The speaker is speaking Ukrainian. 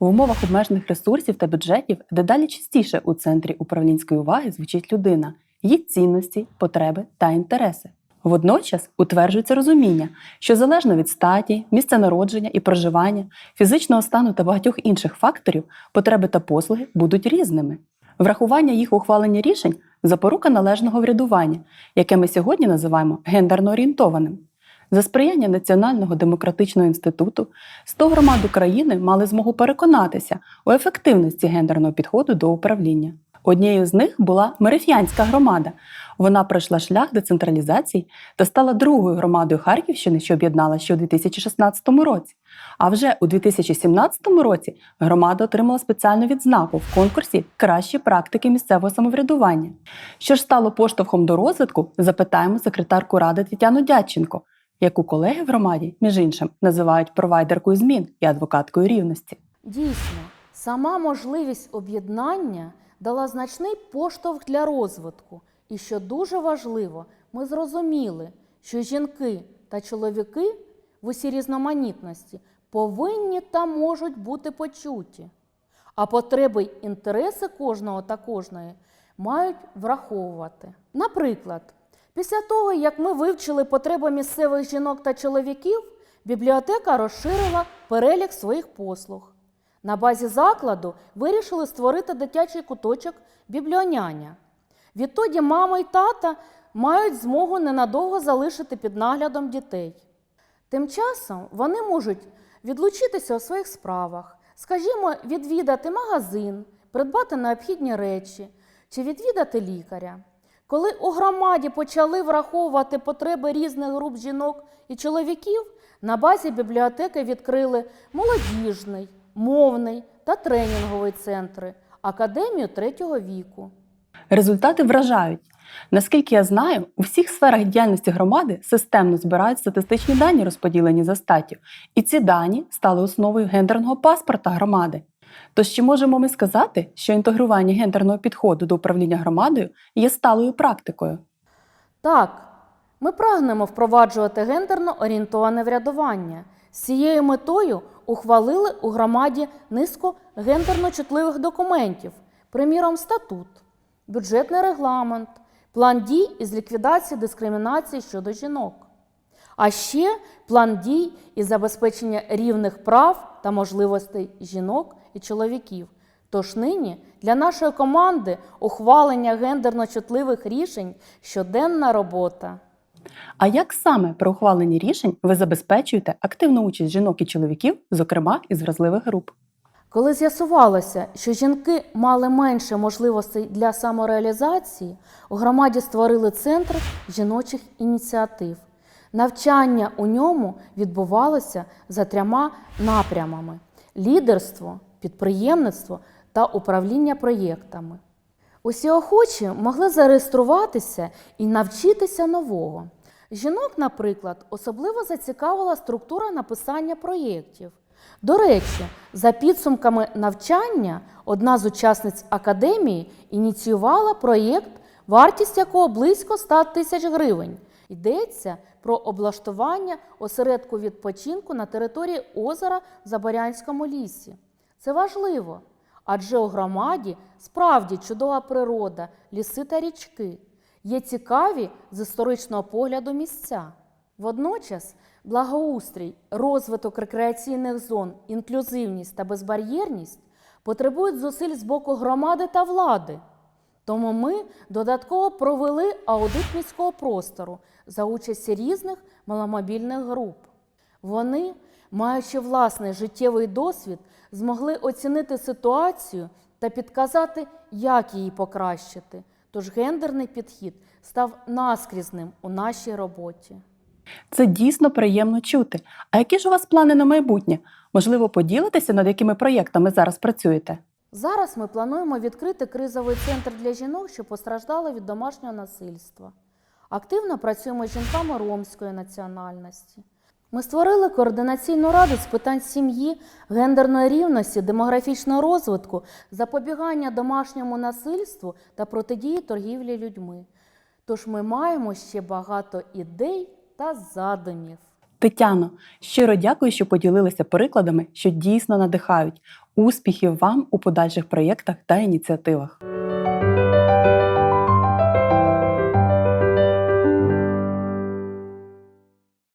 В умовах обмежених ресурсів та бюджетів дедалі частіше у центрі управлінської уваги звучить людина, її цінності, потреби та інтереси. Водночас утверджується розуміння, що залежно від статі, місця народження і проживання, фізичного стану та багатьох інших факторів, потреби та послуги будуть різними. Врахування їх ухвалення рішень запорука належного врядування, яке ми сьогодні називаємо гендерно орієнтованим. За сприяння Національного демократичного інституту 100 громад України мали змогу переконатися у ефективності гендерного підходу до управління. Однією з них була Мереф'янська громада. Вона пройшла шлях децентралізації та стала другою громадою Харківщини, що об'єднала ще у 2016 році. А вже у 2017 році громада отримала спеціальну відзнаку в конкурсі Кращі практики місцевого самоврядування. Що ж стало поштовхом до розвитку, запитаємо секретарку ради Тетяну Дядченко, яку колеги в громаді, між іншим, називають провайдеркою змін і адвокаткою рівності. Дійсно, сама можливість об'єднання дала значний поштовх для розвитку. І що дуже важливо, ми зрозуміли, що жінки та чоловіки в усій різноманітності повинні та можуть бути почуті, а потреби й інтереси кожного та кожної мають враховувати. Наприклад, після того, як ми вивчили потреби місцевих жінок та чоловіків, бібліотека розширила перелік своїх послуг. На базі закладу вирішили створити дитячий куточок бібліоняня. Відтоді мама і тата мають змогу ненадовго залишити під наглядом дітей. Тим часом вони можуть відлучитися у своїх справах, скажімо, відвідати магазин, придбати необхідні речі чи відвідати лікаря. Коли у громаді почали враховувати потреби різних груп жінок і чоловіків, на базі бібліотеки відкрили молодіжний, мовний та тренінговий центри, академію третього віку. Результати вражають. Наскільки я знаю, у всіх сферах діяльності громади системно збирають статистичні дані, розподілені за статтю, і ці дані стали основою гендерного паспорта громади. Тож чи можемо ми сказати, що інтегрування гендерного підходу до управління громадою є сталою практикою? Так, ми прагнемо впроваджувати гендерно орієнтоване врядування. З цією метою ухвалили у громаді низку гендерно чутливих документів, приміром, статут, бюджетний регламент, план дій із ліквідації дискримінації щодо жінок. А ще план дій із забезпечення рівних прав та можливостей жінок і чоловіків. Тож нині для нашої команди ухвалення гендерно чутливих рішень щоденна робота. А як саме при ухваленні рішень ви забезпечуєте активну участь жінок і чоловіків, зокрема із вразливих груп? Коли з'ясувалося, що жінки мали менше можливостей для самореалізації, у громаді створили центр жіночих ініціатив. Навчання у ньому відбувалося за трьома напрямами: лідерство, підприємництво та управління проєктами. Усі охочі могли зареєструватися і навчитися нового. Жінок, наприклад, особливо зацікавила структура написання проєктів. До речі, за підсумками навчання, одна з учасниць академії ініціювала проєкт, вартість якого близько 100 тисяч гривень. Йдеться про облаштування осередку відпочинку на території озера в Заборянському лісі. Це важливо, адже у громаді справді чудова природа, ліси та річки. Є цікаві з історичного погляду місця. Водночас благоустрій, розвиток рекреаційних зон, інклюзивність та безбар'єрність потребують зусиль з боку громади та влади. Тому ми додатково провели аудит міського простору за участі різних маломобільних груп. Вони, маючи власний життєвий досвід, змогли оцінити ситуацію та підказати, як її покращити. Тож гендерний підхід став наскрізним у нашій роботі. Це дійсно приємно чути. А які ж у вас плани на майбутнє? Можливо, поділитеся, над якими проєктами зараз працюєте? Зараз ми плануємо відкрити кризовий центр для жінок, що постраждали від домашнього насильства. Активно працюємо з жінками ромської національності. Ми створили координаційну раду з питань сім'ї, гендерної рівності, демографічного розвитку, запобігання домашньому насильству та протидії торгівлі людьми. Тож ми маємо ще багато ідей та задумів. Тетяно, щиро дякую, що поділилися прикладами, що дійсно надихають. Успіхів вам у подальших проєктах та ініціативах.